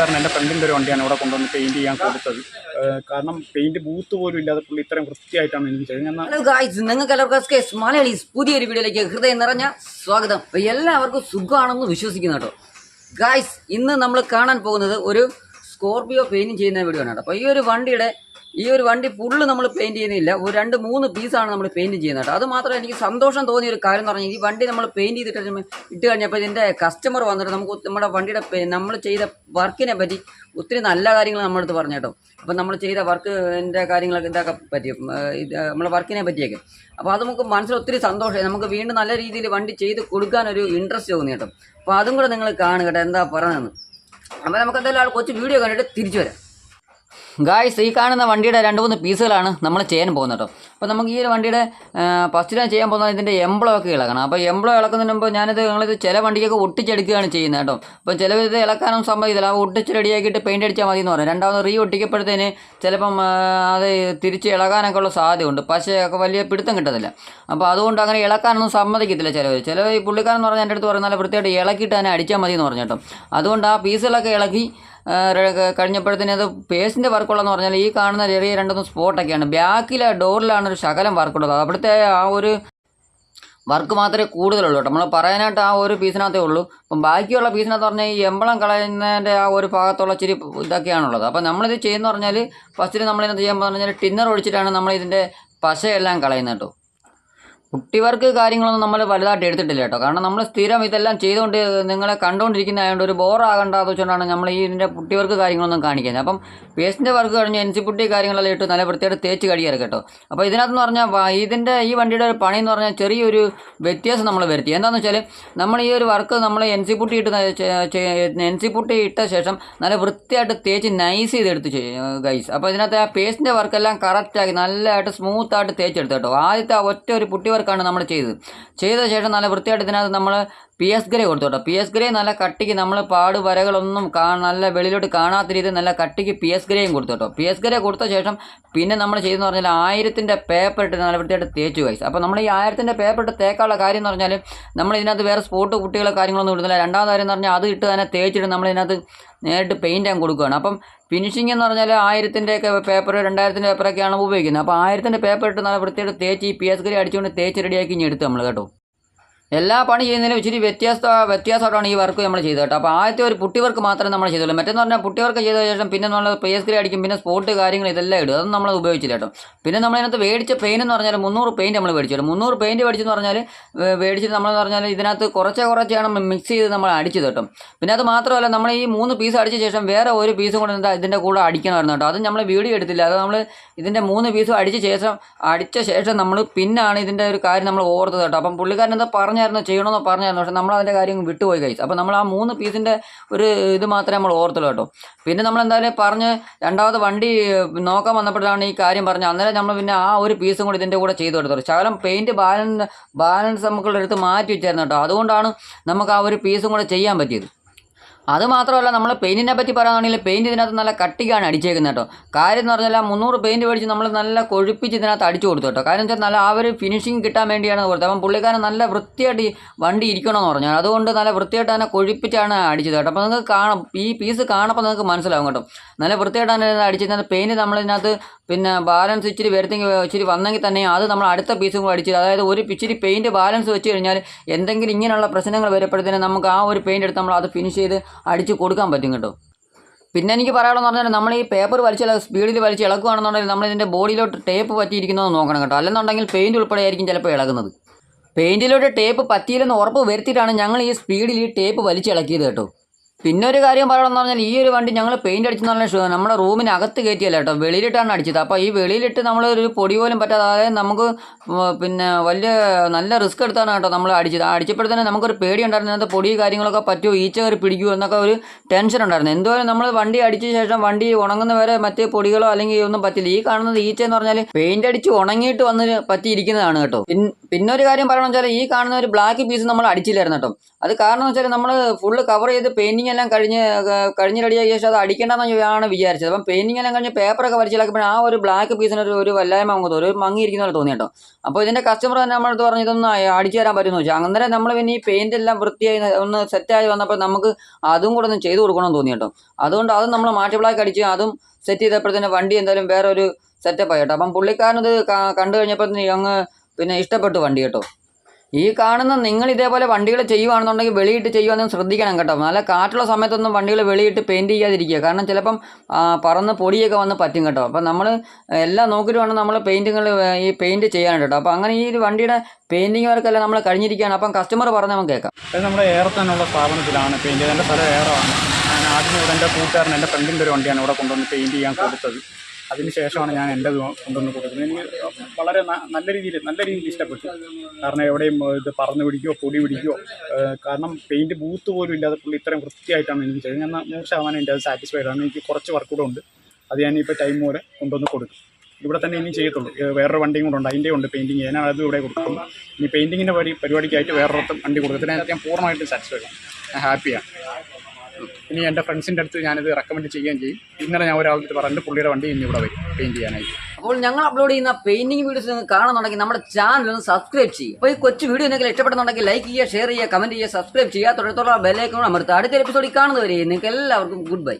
പോലീസുകാരൻ എന്റെ ഫ്രണ്ടിന്റെ ഒരു വണ്ടിയാണ് ഇവിടെ കൊണ്ടുവന്ന് പെയിന്റ് ചെയ്യാൻ കൊടുത്തത്. കാരണം പെയിന്റ് ബൂത്ത് പോലും ഇല്ലാതെ പുള്ളി ഇത്രയും വൃത്തിയായിട്ടാണ് എനിക്ക് ചെയ്യുന്നത് നിങ്ങൾക്ക് എല്ലാവർക്കും എസ് പുതിയൊരു വീഡിയോയിലേക്ക് ഹൃദയം നിറഞ്ഞ സ്വാഗതം. എല്ലാവർക്കും സുഖമാണെന്ന് വിശ്വസിക്കുന്നു കേട്ടോ. ഗായ്സ് ഇന്ന് നമ്മൾ കാണാൻ പോകുന്നത് ഒരു സ്കോർപിയോ പെയിന്റിങ് ചെയ്യുന്ന വീഡിയോ ആണ് കേട്ടോ. അപ്പോൾ ഈ ഒരു വണ്ടിയുടെ ഈ ഒരു വണ്ടി ഫുള്ള് നമ്മൾ പെയിന്റ് ചെയ്യുന്നില്ല. ഒരു രണ്ട് മൂന്ന് പീസാണ് നമ്മൾ പെയിന്റ് ചെയ്യുന്നത് അത് മാത്രമേ എനിക്ക് സന്തോഷം തോന്നിയ ഒരു കാര്യം എന്ന് പറഞ്ഞാൽ ഈ വണ്ടി നമ്മൾ പെയിന്റ് ചെയ്തിട്ട് ഇട്ട് കഴിഞ്ഞപ്പോൾ ഇതിന്റെ കസ്റ്റമർ വന്നിട്ട് നമുക്ക് നമ്മുടെ വണ്ടിയുടെ നമ്മൾ ചെയ്ത വർക്കിനെ പറ്റി ഒത്തിരി നല്ല കാര്യങ്ങൾ നമ്മുടെ അടുത്ത് അപ്പം നമ്മൾ ചെയ്ത വർക്കിന്റെ കാര്യങ്ങളൊക്കെ ഇതൊക്കെ പറ്റി ഇത് നമ്മളെ വർക്കിനെ പറ്റിയൊക്കെ. അപ്പോൾ അത് നമുക്ക് മനസ്സിൽ ഒത്തിരി സന്തോഷമായി. നമുക്ക് വീണ്ടും നല്ല രീതിയിൽ വണ്ടി ചെയ്ത് കൊടുക്കാനൊരു ഇൻട്രസ്റ്റ് തോന്നി കേട്ടോ. അപ്പോൾ അതും കൂടെ നിങ്ങൾ കാണുക എന്താ പറയുന്നത് അപ്പോൾ നമുക്ക് എന്തായാലും ആൾ കൊച്ചു വീഡിയോ കണ്ടിട്ട് തിരിച്ചു വരാം. ഗായ്സ് ഈ കാണുന്ന വണ്ടിയുടെ രണ്ട് മൂന്ന് പീസുകളാണ് നമ്മൾ ചെയ്യാൻ പോകുന്നത് കേട്ടോ. അപ്പോൾ നമുക്ക് ഈ ഒരു വണ്ടിയുടെ ഫസ്റ്റ് ഞാൻ ചെയ്യാൻ പോകുന്നത് ഇതിന്റെ എംബ്ലോ ഒക്കെ ഇളക്കണം. അപ്പോൾ എംബ്ലോ ഇളക്കുന്നതിന് മുമ്പ് ഞാനിത് നിങ്ങളിത് ചില വണ്ടിക്കൊക്കെ ഒട്ടിച്ചെടുക്കുകയാണ് ചെയ്യുന്നത് കേട്ടോ. അപ്പോൾ ചില ഇത് ഇളക്കാനും സമ്മതിക്കില്ല അപ്പോൾ ഒട്ടിച്ച് റെഡിയാക്കിയിട്ട് പെയിന്റ് അടിച്ചാൽ മതി എന്ന് പറയും. രണ്ടാമത് റീ ഒട്ടിക്കപ്പോഴത്തേന് ചിലപ്പം അത് തിരിച്ച് ഇളകാനൊക്കെ ഉള്ള സാധ്യതയുണ്ട്. പക്ഷേ ഒക്കെ വലിയ പിടുത്തം കിട്ടത്തില്ല. അപ്പോൾ അതുകൊണ്ട് അങ്ങനെ ഇളക്കാനൊന്നും സമ്മതിക്കത്തില്ല ചിലവർ. ചിലവർ ഈ പുള്ളിക്കാരെന്ന് പറഞ്ഞാൽ എന്റെ അടുത്ത് പറഞ്ഞാൽ പ്രത്യേകമായിട്ട് ഇളക്കിയിട്ട് തന്നെ അടിച്ചാൽ മതി എന്ന് പറഞ്ഞു കേട്ടോ. അതുകൊണ്ട് ആ പീസുകളൊക്കെ ഇളക്കി കഴിഞ്ഞപ്പോഴത്തേന് അത് പേസിന്റെ വർക്കുള്ളതെന്ന് പറഞ്ഞാൽ ഈ കാണുന്ന ചെറിയ രണ്ടൊന്ന് സ്പോട്ടൊക്കെയാണ്. ബാക്കിലെ ഡോറിലാണ് ഒരു ശകലം വർക്കുള്ളത്. അവിടുത്തെ ആ ഒരു വർക്ക് മാത്രമേ കൂടുതലുള്ളൂ കേട്ടോ. നമ്മൾ പറയാനായിട്ട് ആ ഒരു പീസിനകത്തേ ഉള്ളൂ. അപ്പം ബാക്കിയുള്ള പീസിനകത്ത് പറഞ്ഞാൽ ഈ എമ്പളം കളയുന്നതിന്റെ ആ ഒരു ഭാഗത്തുള്ള ഇച്ചിരി ഇതൊക്കെയാണുള്ളത്. അപ്പം നമ്മളിത് ചെയ്യുന്ന പറഞ്ഞാൽ ഫസ്റ്റിൽ നമ്മളിതിനകത്ത് ചെയ്യുമ്പോൾ പറഞ്ഞാൽ ടിന്നർ ഒഴിച്ചിട്ടാണ് നമ്മൾ ഇതിന്റെ പശയെല്ലാം കളയുന്നത് കേട്ടോ. കുട്ടിവർക്ക് കാര്യങ്ങളൊന്നും നമ്മൾ വലുതായിട്ട് എടുത്തിട്ടില്ല കേട്ടോ. കാരണം നമ്മൾ സ്ഥിരം ഇതെല്ലാം ചെയ്തുകൊണ്ട് നിങ്ങളെ കണ്ടുകൊണ്ടിരിക്കുന്ന ആയതുകൊണ്ട് ഒരു ബോറാകണ്ട വെച്ചുകൊണ്ടാണ് നമ്മൾ ഈ ഇതിന്റെ കുട്ടിവർക്ക് കാര്യങ്ങളൊന്നും കാണിക്കുന്നത്. അപ്പം പേസ്റ്റിന്റെ വർക്ക് കഴിഞ്ഞ് എൻ സി പുട്ടി കാര്യങ്ങളെല്ലാം ഇട്ട് നല്ല വൃത്തിയായിട്ട് തേച്ച് കഴിയാറ് കേട്ടോ. അപ്പോൾ ഇതിനകത്തെന്ന് പറഞ്ഞാൽ ഇതിന്റെ ഈ വണ്ടിയുടെ ഒരു പണി എന്ന് പറഞ്ഞാൽ ചെറിയൊരു വ്യത്യാസം നമ്മൾ വരുത്തി. എന്താണെന്ന് വെച്ചാൽ നമ്മൾ ഈ ഒരു വർക്ക് നമ്മൾ എൻ സി പുട്ടി ഇട്ട് എൻ സി പുട്ടി ഇട്ട ശേഷം നല്ല വൃത്തിയായിട്ട് തേച്ച് നൈസ് ചെയ്തെടുത്ത് ഗൈസ് അപ്പോൾ ഇതിനകത്ത് ആ പേസ്റ്റിന്റെ വർക്കെല്ലാം കറക്റ്റാക്കി നല്ലതായിട്ട് സ്മൂത്തായിട്ട് തേച്ചെടുത്ത് കേട്ടോ. ആദ്യത്തെ ഒറ്റ ഒരു പുട്ടി വർക്കാണ് നമ്മൾ ചെയ്തത്. ചെയ്ത ശേഷം നല്ല വൃത്തിയായിട്ട് ഇതിനകത്ത് നമ്മൾ പി എസ് ഗ്രേ കൊടുത്തു കേട്ടോ പി എസ് ഗ്രേ നല്ല കട്ടിക്ക് നമ്മൾ പാട് വരകളൊന്നും കാ നല്ല വെളിയിലോട്ട് കാണാത്ത രീതിയിൽ നല്ല കട്ടിക്ക് പി എസ് ഗ്രേയും കൊടുത്തു കേട്ടോ പി എസ് ഗ്രേ കൊടുത്ത ശേഷം പിന്നെ നമ്മൾ ചെയ്തെന്ന് പറഞ്ഞാൽ ആയിരത്തിന്റെ പേപ്പർ ഇട്ട് നല്ല വൃത്തിയായിട്ട് തേച്ചു വയസ്സ് അപ്പോൾ നമ്മൾ ഈ ആയിരത്തിന്റെ പേപ്പർ ഇട്ട് തേക്കാനുള്ള കാര്യം എന്ന് പറഞ്ഞാൽ നമ്മൾ ഇതിനകത്ത് വേറെ സ്പോട്ട് കുട്ടികളെ കാര്യങ്ങളൊന്നും ഇടുന്നില്ല. രണ്ടാമത് കാര്യം എന്ന് പറഞ്ഞാൽ അത് ഇട്ട് തന്നെ തേച്ചിട്ട് നമ്മൾ ഇതിനകത്ത് നേരിട്ട് പെയിന്റ് ഞാൻ കൊടുക്കുകയാണ്. അപ്പം ഫിനിഷിംഗ് എന്ന് പറഞ്ഞാൽ ആയിരത്തിന്റെ ഒക്കെ പേപ്പർ രണ്ടായിരത്തിന്റെ പേപ്പറൊക്കെയാണ് ഉപയോഗിക്കുന്നത്. അപ്പോൾ ആയിരത്തിന്റെ പേപ്പർ ഇട്ട് നല്ല വൃത്തിയായിട്ട് തേച്ച് ഈ പി എസ് ഗ്രേ അടിച്ചുകൊണ്ട് തേച്ച് റെഡിയാക്കി ഇനി എടുത്തു നമ്മൾ കേട്ടോ. എല്ലാ പണി ചെയ്യുന്നതിലും ഇച്ചിരി വ്യത്യാസ വ്യത്യാസമായിട്ടാണ് ഈ വർക്ക് നമ്മൾ ചെയ്തത് കേട്ടോ. അപ്പോൾ ആദ്യത്തെ ഒരു പുട്ടി വർക്ക് മാത്രമേ നമ്മൾ ചെയ്തുള്ളൂ. മറ്റെന്ന് പറഞ്ഞാൽ പുട്ടി വർക്ക് ചെയ്ത ശേഷം പിന്നെ നമ്മൾ പി എസ് ഗ്രേ അടിക്കും പിന്നെ സ്പോട്ട് കാര്യങ്ങൾ ഇതെല്ലാം ഇടും. അതൊന്നും നമ്മൾ ഉപയോഗിച്ചില്ല കേട്ടോ. പിന്നെ നമ്മളതിനകത്ത് മേടിച്ച പെയിൻ എന്ന് പറഞ്ഞാൽ മുന്നൂറ് പെയിന്റ് നമ്മൾ മേടിച്ചു മുന്നൂറ് പെയിന്റ് മേടിച്ചെന്ന് പറഞ്ഞാൽ മേടിച്ചിട്ട് നമ്മളെന്ന് പറഞ്ഞാൽ ഇതിനകത്ത് കുറച്ചേ കുറച്ചാണ് മിക്സ് ചെയ്ത് നമ്മൾ അടിച്ചത് കേട്ടോ. പിന്നെ അത് മാത്രമല്ല നമ്മൾ ഈ മൂന്ന് പീസ് അടിച്ച ശേഷം വേറെ ഒരു പീസും എന്താ ഇതിന്റെ കൂടെ അടിക്കണമായിരുന്നു കേട്ടോ. അത് നമ്മൾ വീഡിയോ എടുത്തില്ല. അത് നമ്മൾ ഇതിന്റെ മൂന്ന് പീസും അടിച്ച ശേഷം അടിച്ച ശേഷം നമ്മൾ പിന്നാണ് ഇതിന്റെ ഒരു കാര്യം നമ്മൾ ഓർത്തത് കേട്ടോ. അപ്പം പുള്ളിക്കാരൻ എന്താ പറഞ്ഞായിരുന്നു ചെയ്യണമെന്ന് പറഞ്ഞായിരുന്നു. പക്ഷേ നമ്മൾ അതിന്റെ കാര്യം വിട്ടുപോയി കഴിച്ചു അപ്പോൾ നമ്മൾ ആ മൂന്ന് പീസിന്റെ ഒരു ഇത് മാത്രമേ നമ്മൾ ഓർത്തുള്ളൂ കേട്ടോ. പിന്നെ നമ്മൾ എന്തായാലും പറഞ്ഞ് രണ്ടാമത് വണ്ടി നോക്കാൻ വന്നപ്പോഴാണ് ഈ കാര്യം പറഞ്ഞത്. അന്നേരം നമ്മൾ പിന്നെ ആ ഒരു പീസും കൂടി ഇതിന്റെ കൂടെ ചെയ്തു കൊടുത്തത് ശകലം പെയിന്റ് ബാലൻസ് ബാലൻസ് നമുക്കുള്ള എടുത്ത് മാറ്റി വെച്ചായിരുന്നു കേട്ടോ. അതുകൊണ്ടാണ് നമുക്ക് ആ ഒരു പീസും കൂടെ ചെയ്യാൻ പറ്റിയത്. അത് മാത്രമല്ല നമ്മൾ പെയിന്റിനെ പറ്റി പറയുകയാണെങ്കിൽ പെയിന്റ് ഇതിനകത്ത് നല്ല കട്ടിക്കാണ് അടിച്ചേക്കുന്നത് കേട്ടോ. കാര്യം എന്ന് പറഞ്ഞാൽ മുന്നൂറ് പെയിന്റ് മേടിച്ച് നമ്മൾ നല്ല കൊഴുപ്പിച്ച് ഇതിനകത്ത് അടിച്ചു കൊടുത്തു കേട്ടോ. കാര്യം വെച്ചാൽ നല്ല ആ ഒരു ഫിനിഷിങ് കിട്ടാൻ വേണ്ടിയാണ് കൊടുത്തത്. അപ്പം പുള്ളിക്കാരൻ നല്ല വൃത്തിയായിട്ട് വണ്ടി ഇരിക്കണമെന്ന് പറഞ്ഞു അതുകൊണ്ട് നല്ല വൃത്തിയായിട്ട് തന്നെ കൊഴുപ്പിച്ചാണ് അടിച്ചത് കേട്ടോ. അപ്പോൾ നിങ്ങൾക്ക് കാണാം ഈ പീസ് കാണുമ്പോൾ നിങ്ങൾക്ക് മനസ്സിലാവും കേട്ടോ. നല്ല വൃത്തിയായിട്ടാണ് അടിച്ചത്. പെയിന്റ് നമ്മളിതിനകത്ത് പിന്നെ ബാലൻസ് ഇച്ചിരി വരുത്തെങ്കിൽ ഇച്ചിരി വന്നെങ്കിൽ തന്നെ അത് നമ്മൾ അടുത്ത പീസും കൂടെ അടിച്ചത് അതായത് ഒരു ഇച്ചിരി പെയിന്റ് ബാലൻസ് വെച്ച് കഴിഞ്ഞാൽ എന്തെങ്കിലും ഇങ്ങനെയുള്ള പ്രശ്നങ്ങൾ വരുമ്പോഴത്തേനും നമുക്ക് ആ ഒരു പെയിന്റ് എടുത്ത് നമ്മൾ അത് ഫിനിഷ് ചെയ്ത് അടിച്ച് കൊടുക്കാൻ പറ്റും കേട്ടോ. പിന്നെ എനിക്ക് പറയാനുള്ളതെന്ന് പറഞ്ഞാൽ നമ്മൾ ഈ പേപ്പർ വലിച്ച് സ്പീഡിൽ വലിച്ച് ഇളക്കുകയാണെന്നുണ്ടെങ്കിൽ നമ്മൾ ഇതിന്റെ ബോഡിയിലോട്ട് ടേപ്പ് പറ്റിയിരിക്കുന്നത് നോക്കണം കേട്ടോ. അല്ലെന്നുണ്ടെങ്കിൽ പെയിന്റ് ഉൾപ്പെടെ ആയിരിക്കും ചിലപ്പോൾ ഇളകുന്നത്. പെയിന്റിലോട്ട് ടേപ്പ് പറ്റിയില്ലെന്ന് ഉറപ്പ് വരുത്തിയിട്ടാണ് ഞങ്ങൾ ഈ സ്പീഡിൽ ഈ ടേപ്പ് വലിച്ചിളക്കിയത് കേട്ടോ. പിന്നെ ഒരു കാര്യം പറയണമെന്ന് പറഞ്ഞാൽ ഈ ഒരു വണ്ടി ഞങ്ങൾ പെയിന്റ് അടിച്ചെന്ന് പറഞ്ഞാൽ നമ്മുടെ റൂമിന് അകത്ത് കയറ്റിയല്ല കേട്ടോ. വെളിയിലിട്ടാണ് അടിച്ചത്. അപ്പോൾ ഈ വെളിയിലിട്ട് നമ്മൾ ഒരു പൊടി പോലും പറ്റാതെ അതായത് നമുക്ക് പിന്നെ വലിയ നല്ല റിസ്ക് എടുത്താണ് കേട്ടോ നമ്മൾ അടിച്ചത്. അടിച്ചപ്പോഴത്തേനും നമുക്കൊരു പേടി ഉണ്ടായിരുന്നു. അതിനകത്ത് പൊടി കാര്യങ്ങളൊക്കെ പറ്റുമോ? ഈച്ച കയറി പിടിക്കുമോ എന്നൊക്കെ ഒരു ടെൻഷൻ ഉണ്ടായിരുന്നു. എന്തോരം നമ്മൾ വണ്ടി അടിച്ച ശേഷം വണ്ടി ഉണങ്ങുന്ന വരെ മറ്റേ പൊടികളോ അല്ലെങ്കിൽ ഒന്നും പറ്റില്ല. ഈ കാണുന്നത് ഈച്ച എന്ന് പറഞ്ഞാൽ പെയിന്റ് അടിച്ച് ഉണങ്ങിയിട്ട് വന്ന് പറ്റിയിരിക്കുന്നതാണ് കേട്ടോ. പിന്നെ ഒരു കാര്യം പറയണമെന്ന് വെച്ചാൽ ഈ കാണുന്ന ഒരു ബ്ലാക്ക് പീസ് നമ്മൾ അടിച്ചില്ലായിരുന്നു കേട്ടോ. അത് കാരണം വെച്ചാൽ നമ്മൾ ഫുള്ള് കവർ ചെയ്ത് പെയിന്റിംഗ് എല്ലാം കഴിഞ്ഞ് കഴിഞ്ഞ് റെഡിയാക്കിയ ശേഷം അത് അടിക്കേണ്ടെന്നാണ് വിചാരിച്ചത്. അപ്പം പെയിന്റിങ് എല്ലാം കഴിഞ്ഞ് പേപ്പറൊക്കെ വരച്ചിലാക്കുമ്പോൾ ആ ഒരു ബ്ലാക്ക് പീസിന് ഒരു ഒരു വല്ലായ്മ തോന്നും. ഒരു മങ്ങിയിരിക്കുന്ന പോലെ തോന്നി കേട്ടോ. അപ്പോൾ ഇതിന്റെ കസ്റ്റമർ തന്നെ നമ്മളടുത്ത് പറഞ്ഞു ഇതൊന്ന് അടിച്ചു തരാൻ പറ്റുമെന്ന് വെച്ചാൽ അന്നേരം നമ്മൾ പിന്നെ ഈ പെയിന്റ് എല്ലാം വൃത്തിയായി ഒന്ന് സെറ്റായി വന്നപ്പോൾ നമുക്ക് അതും കൂടെ ഒന്ന് ചെയ്ത് കൊടുക്കണമെന്ന് തോന്നി കേട്ടോ. അതുകൊണ്ട് അതും നമ്മൾ മാറ്റി ബ്ലാക്ക് അടിച്ച് അതും സെറ്റ് ചെയ്തപ്പോഴത്തേന് വണ്ടി എന്തായാലും വേറെ ഒരു സെറ്റപ്പ് ആയി കേട്ടോ. അപ്പം പുള്ളിക്കാരനത് കണ്ടു കഴിഞ്ഞപ്പോൾ അങ്ങ് പിന്നെ ഇഷ്ടപ്പെട്ടു വണ്ടി കേട്ടോ. ഈ കാണുന്ന നിങ്ങൾ ഇതേപോലെ വണ്ടികൾ ചെയ്യുവാണെന്നുണ്ടെങ്കിൽ വെളിയിട്ട് ചെയ്യുവാണെന്ന് ശ്രദ്ധിക്കണം കേട്ടോ. നല്ല കാറ്റുള്ള സമയത്തൊന്നും വണ്ടികൾ വെളിയിട്ട് പെയിന്റ് ചെയ്യാതിരിക്കുക. കാരണം ചിലപ്പം പറന്ന് പൊടിയൊക്കെ വന്ന് പറ്റും കേട്ടോ. അപ്പം നമ്മൾ എല്ലാം നോക്കിയിട്ട് വേണം നമ്മൾ പെയിന്റുകൾ ഈ പെയിന്റ് ചെയ്യാനായിട്ട് കേട്ടോ. അപ്പോൾ അങ്ങനെ ഈ ഒരു വണ്ടിയുടെ പെയിന്റിങ് വർക്കെല്ലാം നമ്മൾ കഴിഞ്ഞിരിക്കുകയാണ്. അപ്പം കസ്റ്റമർ പറഞ്ഞ് നമുക്ക് കേൾക്കാം. നമ്മുടെ ഏറെ സ്ഥാപനത്തിലാണ് പെയിന്റ് എന്റെ സ്ഥലം ആണ് ഞാൻ ആദ്യം ഇവിടെ എന്റെ കൂട്ടുകാരൻ എന്റെ ഫ്രണ്ടിന്റെ ഒരു വണ്ടിയാണ് ഇവിടെ കൊണ്ടുവന്ന് പെയിന്റ് ചെയ്യാൻ കൊടുത്തത്. അതിന് ശേഷമാണ് ഞാൻ എന്റെ കൊണ്ടുവന്ന് കൊടുക്കുന്നത് എനിക്ക് വളരെ നല്ല രീതിയിൽ നല്ല രീതിയിൽ ഇഷ്ടപ്പെട്ടു. കാരണം എവിടെയും ഇത് പറന്ന് പിടിക്കുകയോ പൊടി പിടിക്കുകയോ കാരണം പെയിന്റ് ബൂത്ത് പോലും ഇല്ലാതെ പുള്ളി ഇത്രയും വൃത്തിയായിട്ടാണ് എനിക്ക് ചെയ്തത്. ഞാൻ നൂറ് ശതമാനം എന്റെ അത് സാറ്റിസ്ഫൈഡ് ആണ്. എനിക്ക് കുറച്ച് വർക്ക് കൂടെ ഉണ്ട്. അത് ഞാൻ ഇപ്പോൾ ടൈം പോലെ കൊണ്ടുവന്ന് കൊടുക്കും. ഇവിടെ തന്നെ ഇനി ചെയ്യത്തുള്ളൂ. വേറൊരു വണ്ടിയും കൂടെ ഉണ്ട്. അതിന്റെ ഉണ്ട് പെയിന്റിങ് ഞാൻ അത് ഇവിടെ കൊടുക്കും. ഇനി പെയിന്റിങ്ങിന്റെ പരി പരിപാടിക്കായിട്ട് വേറൊരു വണ്ടി കൊടുക്കത്തിനകത്ത് ഞാൻ പൂർണമായിട്ടും സാറ്റിസ്ഫൈഡ് ആണ്. ഞാൻ ഹാപ്പിയാണ് ഇനി എന്റെ ഫ്രണ്ട്സിന്റെ അടുത്ത് ഞാനിത് റെക്കമെൻഡ് ചെയ്യുകയും ചെയ്യും. ഇന്നലെ ഞാൻ ഒരാൾ പറഞ്ഞിട്ട് പുള്ളിയുടെ വണ്ടി ഇനി ഇവിടെ വരും. പെയിന്റ് ചെയ്യാനായിട്ട്. അപ്പോൾ ഞങ്ങൾ അപ്ലോഡ് ചെയ്യുന്ന പെയിന്റിംഗ് വീഡിയോസ് നിങ്ങൾ കാണുന്നുണ്ടെങ്കിൽ നമ്മുടെ ചാനൽ ഒന്ന് സബ്സ്ക്രൈബ് ചെയ്യുക. അപ്പോൾ ഈ കൊച്ചു വീഡിയോ നിങ്ങൾക്ക് ഇഷ്ടപ്പെടുന്നുണ്ടെങ്കിൽ ലൈക്ക് ചെയ്യുക ഷെയർ ചെയ്യുക കമന്റ് ചെയ്യുക സബ്സ്ക്രൈബ് ചെയ്യുക. തുടർത്തുള്ള ബെല്ലൈക്കോൺ അമർത്തുക. അടുത്ത എപ്പിസോഡിൽ കാണുന്നവരെ നിങ്ങൾക്ക് എല്ലാവർക്കും ഗുഡ് ബൈ